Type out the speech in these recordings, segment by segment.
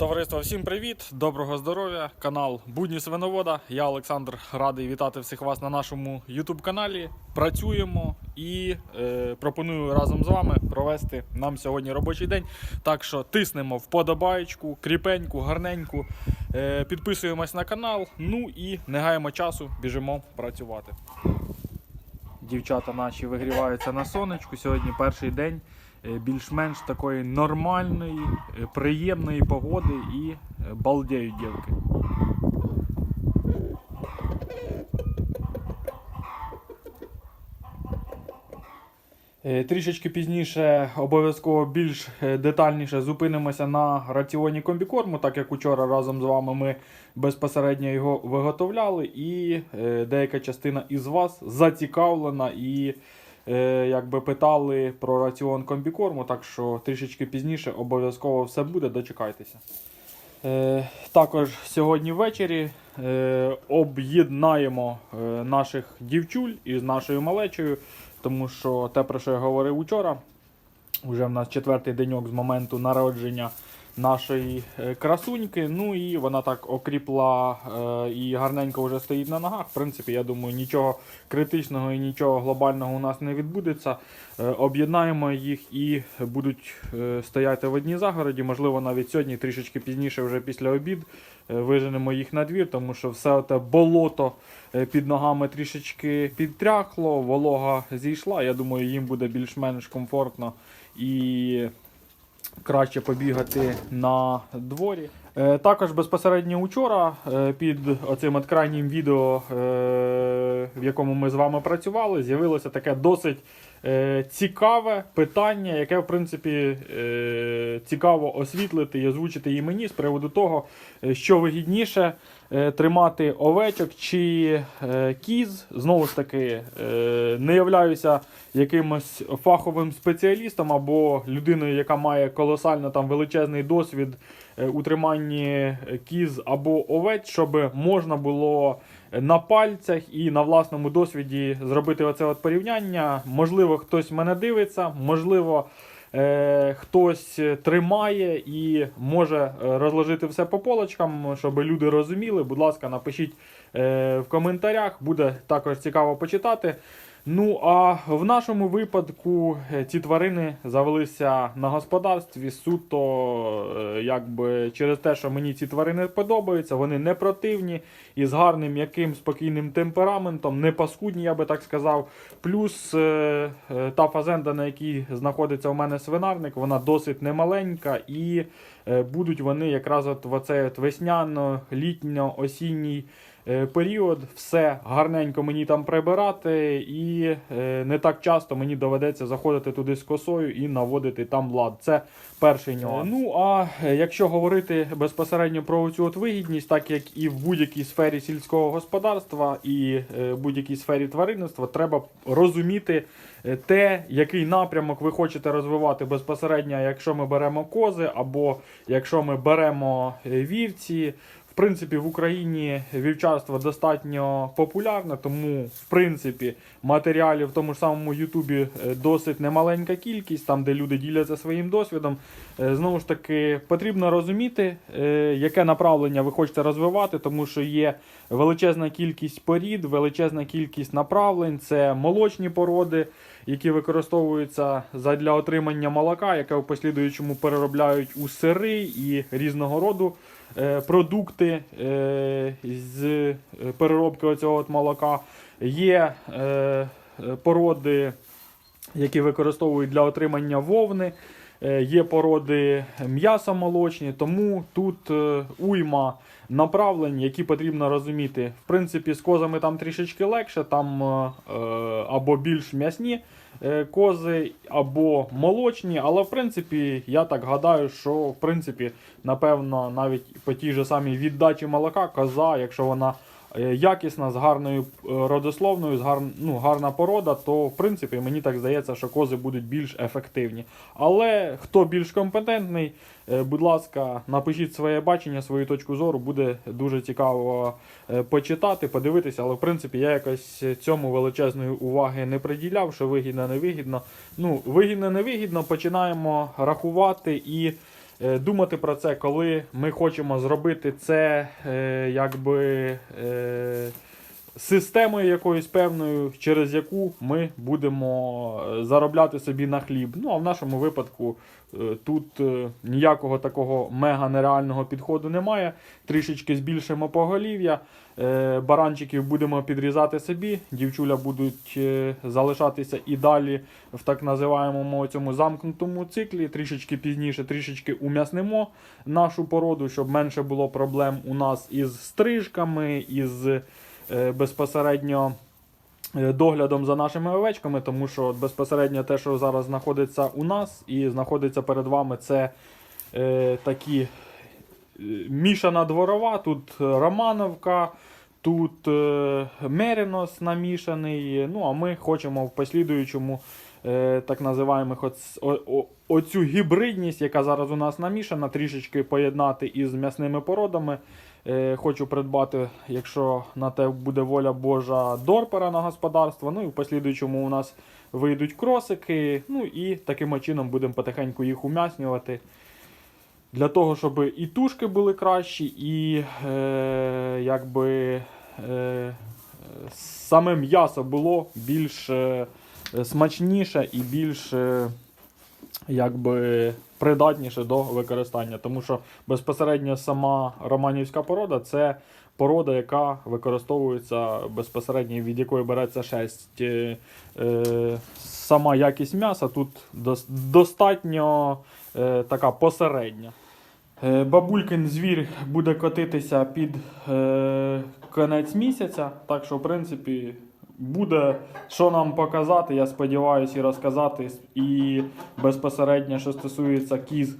Товариство, всім привіт! Доброго здоров'я! Канал Будні Свиновода. Я Олександр радий вітати всіх вас на нашому YouTube каналі. Працюємо і е, пропоную разом з вами провести нам сьогодні робочий день. Так що тиснемо вподобаєчку, кріпеньку, гарненьку, е, підписуємось на канал. Ну і не гаємо часу, біжимо працювати. Дівчата наші вигріваються на сонечку. Сьогодні перший день більш-менш такої нормальної, е, приємної погоди і е, балдеють дівки. Е, Трішечки пізніше обов'язково більш е, детальніше зупинимося на раціоні комбікорму, так як учора разом з вами ми безпосередньо його виготовляли, і е, деяка частина із вас зацікавлена і е, якби питали про раціон комбікорму, так що трішечки пізніше обов'язково все буде, дочекайтеся. Е, також сьогодні ввечері е, об'єднаємо е, наших дівчуль із нашою малечою, тому що те, про що я говорив учора, вже в нас четвертий деньок з моменту народження нашої е, красуньки. Ну і вона так окріпла е, і гарненько вже стоїть на ногах. В принципі, я думаю, нічого критичного і нічого глобального у нас не відбудеться. Е, об'єднаємо їх і будуть стояти в одній загороді. Можливо, навіть сьогодні, трішечки пізніше, вже після обід, виженемо їх на двір, тому що все те болото під ногами трішечки підтряхло, волога зійшла. Я думаю, їм буде більш-менш комфортно і краще побігати на дворі. Е, Також безпосередньо учора е, під оцим крайнім відео, е, в якому ми з вами працювали, з'явилося таке досить цікаве питання, яке, в принципі, цікаво освітлити і озвучити і мені з приводу того, що вигідніше тримати овечок чи е, кіз. Знову ж таки, е, не являюся якимось фаховим спеціалістом або людиною, яка має колосально там величезний досвід е, у триманні е, кіз або овець, щоб можна було на пальцях і на власному досвіді зробити оце от порівняння. Можливо, хтось мене дивиться, можливо. Е, хтось тримає і може е, розложити все по полочкам, щоб люди розуміли. Будь ласка, напишіть е, в коментарях, буде також цікаво почитати. Ну а в нашому випадку е, ці тварини завелися на господарстві суто е, якби через те, що мені ці тварини подобаються, вони не противні і з гарним яким спокійним темпераментом, не паскудні, я би так сказав. Плюс е, та фазенда, на якій знаходиться у мене свинарник, вона досить немаленька і будуть вони якраз от в оцей от весняно-літньо-осінній е, період. Все гарненько мені там прибирати, і е, не так часто мені доведеться заходити туди з косою і наводити там лад. Це перший нюанс. Ну а е, якщо говорити безпосередньо про цю от вигідність, так як і в будь-якій сфері сільського господарства і е, будь-якій сфері тваринництва, треба розуміти е, те, який напрямок ви хочете розвивати безпосередньо, якщо ми беремо кози, або якщо ми беремо е, вівці. В принципі, в Україні вівчарство достатньо популярне, тому в принципі матеріалів в тому ж самому Ютубі е, досить немаленька кількість, там де люди діляться своїм досвідом. Е, Знову ж таки, потрібно розуміти, е, яке направлення ви хочете розвивати, тому що є величезна кількість порід, величезна кількість направлень. Це молочні породи, які використовуються для отримання молока, яке в послідуючому переробляють у сири і різного роду е, продукти е, з е, переробки оцього от молока. Є породи, які використовують для отримання вовни. Е, Є породи м'ясомолочні, тому тут е, уйма направлень, які потрібно розуміти. В принципі, з козами там трішечки легше, там е, або більш м'ясні кози, або молочні. Але в принципі, я так гадаю, що в принципі, напевно, навіть по тій же самій віддачі молока коза, якщо вона якісна, з гарною е, родословною, з гар... ну, гарна порода, то в принципі мені так здається, що кози будуть більш ефективні. Але хто більш компетентний, е, будь ласка, напишіть своє бачення, свою точку зору, буде дуже цікаво е, почитати, подивитися. Але в принципі я якось цьому величезної уваги не приділяв, що вигідно, не вигідно. Ну, вигідно, не вигідно, починаємо рахувати і е, думати про це, коли ми хочемо зробити це е, якби. Системою якоюсь певною, через яку ми будемо е, заробляти собі на хліб. Ну а в нашому випадку е, тут е, ніякого такого мега нереального підходу немає. Трішечки збільшимо поголів'я. Баранчиків будемо підрізати собі, дівчуля будуть залишатися і далі в так називаємому цьому замкнутому циклі. Трішечки пізніше, трішечки ум'яснимо нашу породу, щоб менше було проблем у нас із стрижками, із безпосередньо е, доглядом за нашими овечками, тому що безпосередньо те, що зараз знаходиться у нас і знаходиться перед вами, це е, такі е, мішана дворова, тут Романовка. Тут е, Мерінос намішаний. Ну, а ми хочемо в послідуючому е, так називаємих оц- о, о, оцю гібридність, яка зараз у нас намішана, трішечки поєднати із м'ясними породами. Е, хочу придбати, якщо на те буде воля Божа, дорпера на господарство. Ну і в послідуючому у нас вийдуть кросики. Ну і таким чином будемо потихеньку їх ум'яснювати. Для того, щоб і тушки були кращі, і е, якби е, саме м'ясо було більш е, смачніше і більш е, якби придатніше до використання. Тому що безпосередньо сама романівська порода це порода, яка використовується безпосередньо, від якої береться шерсть. Е, е, сама якість м'яса тут достатньо е, така посередня. Бабулькин звір буде котитися під е, кінець місяця, так що, в принципі, буде що нам показати, я сподіваюся, і розказати. І безпосередньо, що стосується кіз.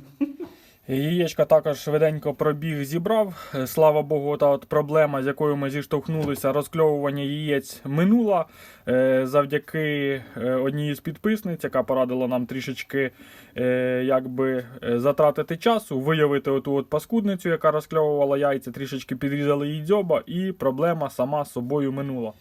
Яєчка також швиденько пробіг, зібрав. Слава Богу, та от проблема, з якою ми зіштовхнулися, розкльовування яєць минула. Е, Завдяки е, одній з підписниць, яка порадила нам трішечки е, якби, затратити часу, виявити оту от паскудницю, яка розкльовувала яйця, трішечки підрізали їй дзьоба, і проблема сама собою минула.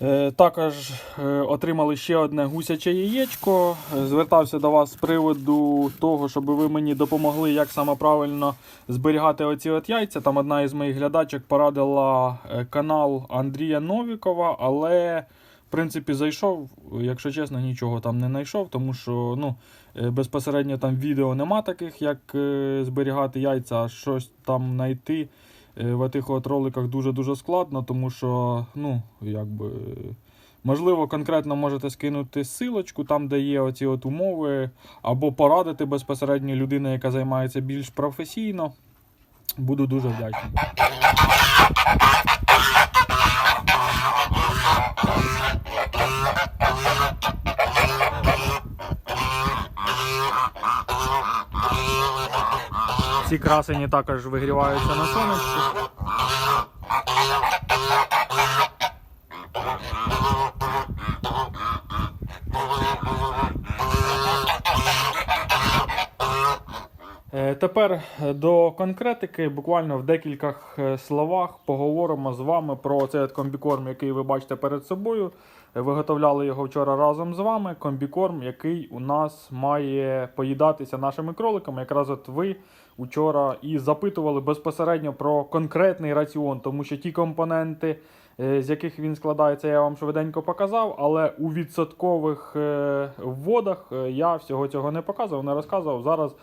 Е, Також е, отримали ще одне гусяче яєчко. Е, Звертався до вас з приводу того, щоб ви мені допомогли, як саме правильно зберігати оці от яйця. Там одна із моїх глядачок порадила канал Андрія Новікова, але в принципі зайшов, якщо чесно, нічого там не знайшов, тому що ну, безпосередньо там відео нема таких, як зберігати яйця, а щось там знайти. Е, В тих от роликах дуже-дуже складно, тому що, ну, якби. Можливо, конкретно можете скинути силочку, там, де є оці от умови, або порадити безпосередньо людина, яка займається більш професійно. Буду дуже вдячний. Ці красені також вигріваються на сонечку. Е, Тепер е, до конкретики, буквально в декількох е, словах поговоримо з вами про цей комбікорм, який ви бачите перед собою. Е, Виготовляли його вчора разом з вами. Комбікорм, який у нас має поїдатися нашими кроликами. Якраз от ви вчора і запитували безпосередньо про конкретний раціон, тому що ті компоненти, з яких він складається, я вам швиденько показав, але у відсоткових вводах я всього цього не показував, не розказував. Зараз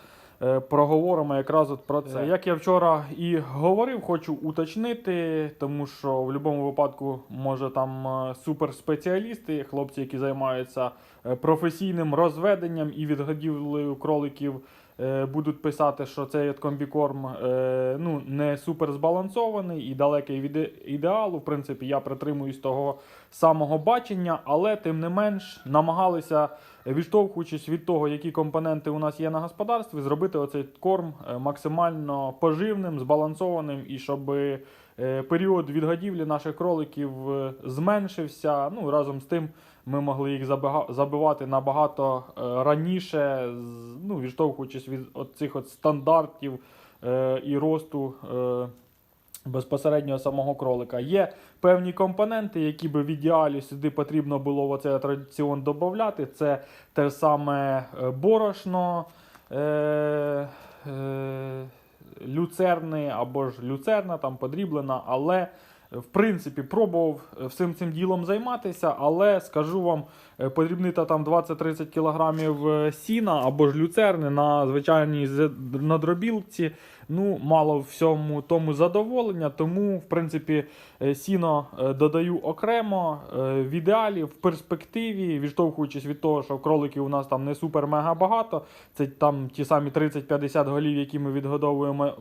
проговоримо якраз от про це. Як я вчора і говорив, хочу уточнити, тому що в будь-якому випадку може там е, суперспеціалісти, хлопці, які займаються е, професійним розведенням і відгодівлею кроликів. е, Будуть писати, що цей комбікорм е, ну, не супер збалансований і далекий від ідеалу. В принципі, я притримуюсь того самого бачення, але тим не менш намагалися, е, відштовхуючись від того, які компоненти у нас є на господарстві, зробити оцей корм е, максимально поживним, збалансованим і щоб е, період відгодівлі наших кроликів е, зменшився. Ну разом з тим ми могли їх забивати набагато раніше, ну, відштовхуючись від цих стандартів і росту. Безпосередньо самого кролика. Є певні компоненти, які би в ідеалі сюди потрібно було в оцей раціон додати. Це те саме е, борошно, е, е, люцерни або ж люцерна, там подріблена, але в принципі пробував е, всім цим ділом займатися, але скажу вам, подрібнити там 20-30 кілограмів е, сіна або ж люцерни на звичайній надробілці. Ну, мало всьому тому задоволення, тому, в принципі, е, сіно е, додаю окремо. Е, В ідеалі, в перспективі, відштовхуючись від того, що кроликів у нас там не супер-мега багато, це там ті самі 30-50 голів, які ми відгодовуємо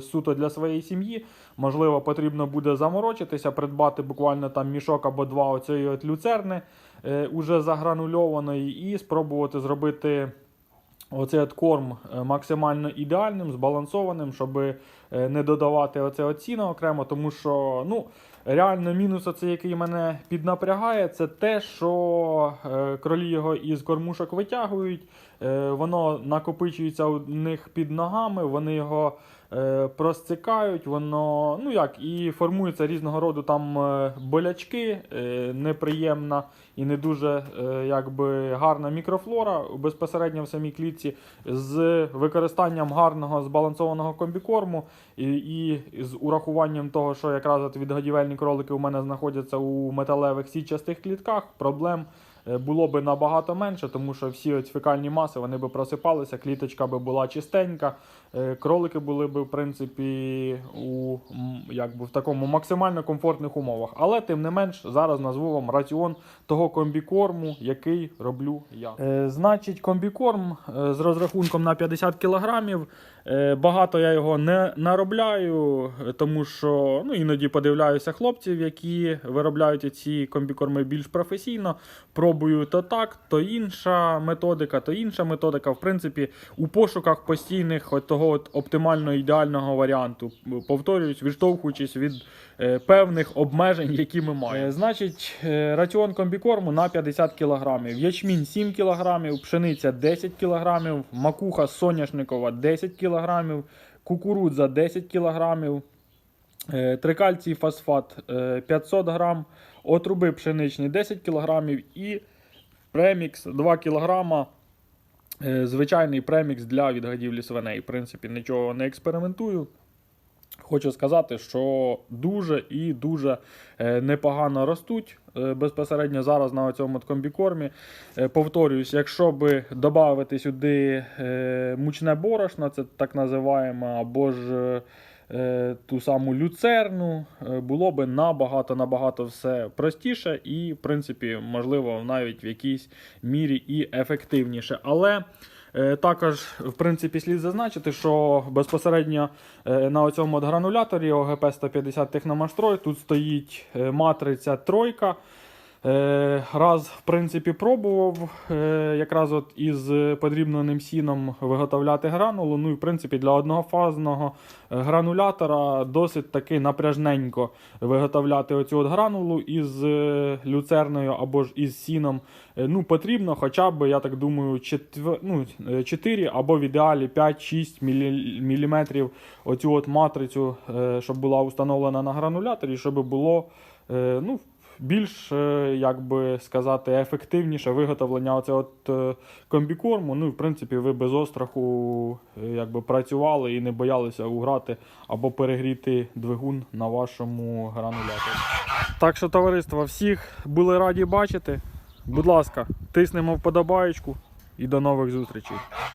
суто для своєї сім'ї. Можливо, потрібно буде заморочитися, придбати буквально там мішок або два оцієї от люцерни уже загранульованої, і спробувати зробити. Оцей от корм е, максимально ідеальним, збалансованим, щоб е, не додавати оце от окремо, тому що ну, реально мінус, оце, який мене піднапрягає, це те, що е, кролі його із кормушок витягують, воно накопичується у них під ногами, вони його е, розцикають, воно ну як, і формується різного роду там е, болячки, е, неприємна і не дуже якби, гарна мікрофлора безпосередньо в самій клітці з використанням гарного збалансованого комбікорму і, і з урахуванням того, що якраз от відгодівельні кролики у мене знаходяться у металевих сітчастих клітках, проблем було би набагато менше, тому що всі от фекальні маси вони би просипалися, кліточка би була чистенька, кролики були б в принципі у якби в такому максимально комфортних умовах. Але тим не менш зараз назву вам раціон того комбікорму, який роблю я. Е, значить, комбікорм е, з розрахунком на 50 кілограмів. Е, багато я його не наробляю, е, тому що ну, іноді подивляюся хлопців, які виробляють ці комбікорми більш професійно. Пробую то так, то інша методика, то інша методика. В принципі, у пошуках постійних от того от оптимально ідеального варіанту. Повторююсь, відштовхуючись від е, певних обмежень, які ми маємо. Е, значить, е, раціон комбікорму на 50 кг. Ячмінь 7 кг, пшениця 10 кг, макуха соняшникова 10 кг, кукурудза 10 кг, е, трикальцій фосфат е, 500 г, отруби пшеничні 10 кг і премікс 2 кг. Е, Звичайний премікс для відгадівлі свиней. В принципі, нічого не експериментую. Хочу сказати, що дуже і дуже е, непогано ростуть е, безпосередньо зараз на цьому комбікормі. Повторююсь, якщо би додати сюди мучне борошно, це так називаємо, або ж ту саму люцерну, е, було би набагато набагато все простіше і, в принципі, можливо, навіть в якійсь мірі і ефективніше. Але Е, Також, в принципі, слід зазначити, що безпосередньо е, на цьому от грануляторі ОГП 150 Техномаштрой тут стоїть е, матриця тройка. Е, Раз, в принципі, пробував е, якраз от із подрібненим сіном виготовляти гранулу. Ну і в принципі для однофазного е, гранулятора досить таки напряжненько виготовляти оцю от гранулу із люцерною або ж із сіном. Ну, потрібно хоча б, я так думаю, 4, ну, е, 4 або в ідеалі 5-6 мм оцю от матрицю, щоб була установлена на грануляторі, щоб було ну, більш, е, як би сказати, ефективніше виготовлення оце от е, комбікорму. Ну, в принципі, ви без остраху е, якби, працювали і не боялися уграти або перегріти двигун на вашому грануляторі. Так що, товариство, всіх були раді бачити. Будь ласка, тиснемо вподобаєчку і до нових зустрічей.